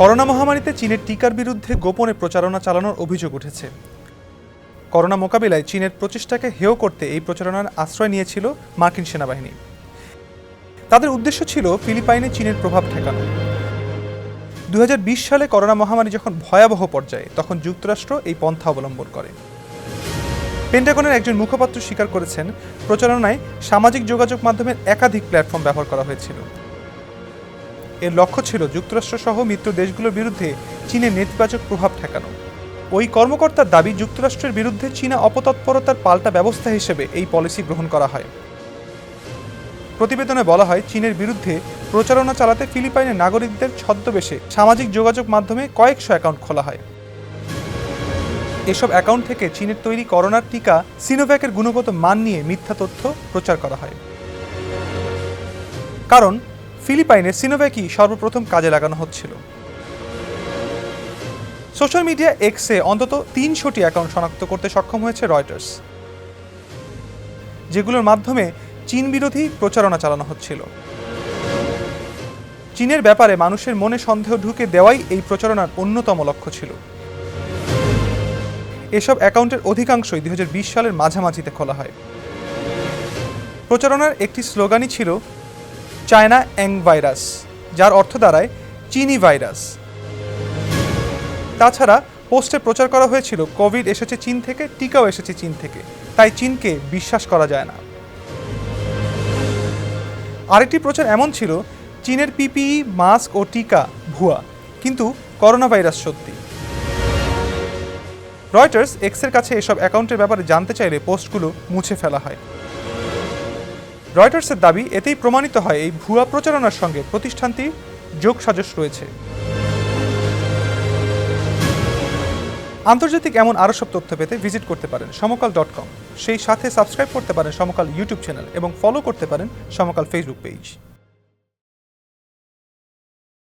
Corona মহামারীতে চীনের টিকার বিরুদ্ধে গোপনে প্রচারণা চালানোর অভিযোগ উঠেছে। করোনা মোকাবিলায় চীনের প্রচেষ্টাকে হেয় করতে এই প্রচারণার আশ্রয় নিয়েছিল মার্কিন সেনাবাহিনী। তাদের উদ্দেশ্য ছিল ফিলিপাইনে চীনের প্রভাব ঠেকানো। দু হাজার বিশ সালে করোনা মহামারী যখন ভয়াবহ পর্যায়ে, তখন যুক্তরাষ্ট্র এই পন্থা অবলম্বন করে। পেন্টাগনের একজন মুখপাত্র স্বীকার করেছেন, প্রচারণায় সামাজিক যোগাযোগ মাধ্যমের একাধিক প্ল্যাটফর্ম ব্যবহার করা হয়েছিল। এর লক্ষ্য ছিল যুক্তরাষ্ট্র সহ মিত্র দেশগুলোর বিরুদ্ধে চীনের নেতিবাচক প্রভাব ঠেকানো। ওই কর্মকর্তার দাবি যুক্তরাষ্ট্রের বিরুদ্ধে চীনা অপতৎপরতার পাল্টা ব্যবস্থা হিসেবে এই পলিসি গ্রহণ করা হয়। প্রতিবেদনে বলা হয়, চীনের বিরুদ্ধে প্রচারণা চালাতে ফিলিপাইনের নাগরিকদের ছদ্মবেশে সামাজিক যোগাযোগ মাধ্যমে কয়েকশো অ্যাকাউন্ট খোলা হয়। এসব অ্যাকাউন্ট থেকে চীনের তৈরি করোনার টিকা সিনোভ্যাকের গুণগত মান নিয়ে মিথ্যা তথ্য প্রচার করা হয়। কারণ ফিলিপাইনে সিনোভ্যাকই সর্বপ্রথম কাজে লাগানো হচ্ছিল? সোশ্যাল মিডিয়া এক্সে অন্তত তিনশোটি অ্যাকাউন্ট শনাক্ত করতে সক্ষম হয়েছে রয়টার্স, যেগুলোর মাধ্যমে চীন বিরোধী প্রচারণা চালানো হচ্ছিল। চীনের ব্যাপারে মানুষের মনে সন্দেহ ঢুকে দেওয়াই এই প্রচারণার অন্যতম লক্ষ্য ছিল। এসব অ্যাকাউন্টের অধিকাংশই দুই হাজার বিশ সালের মাঝামাঝিতে খোলা হয়। প্রচারণার একটি স্লোগানই ছিল চায়না অ্যাং ভাইরাস, যার অর্থ দাঁড়ায় চিনি ভাইরাস। তাছাড়া পোস্টে প্রচার করা হয়েছিল, কোভিড এসেছে চীন থেকে, টিকাও এসেছে চীন থেকে, তাই চীনকে বিশ্বাস করা যায় না। আরেকটি প্রচার এমন ছিল, চীনের পিপিই, মাস্ক ও টিকা ভুয়া, কিন্তু করোনা ভাইরাস সত্যি। রয়টার্স, এক্সের কাছে এসব অ্যাকাউন্টের ব্যাপারে জানতে চাইলে পোস্টগুলো মুছে ফেলা হয়। রয়টার্সের দাবি, এতেই প্রমাণিত হয় এই ভুয়া প্রচারণার সঙ্গে প্রতিষ্ঠানটি যোগ যোগসাজশ রয়েছে। আন্তর্জাতিক এমন আরও সব তথ্য পেতে ভিজিট করতে পারেন সমকাল ডট কম। সেই সাথে সাবস্ক্রাইব করতে পারেন সমকাল ইউটিউব চ্যানেল এবং ফলো করতে পারেন সমকাল ফেসবুক পেজ।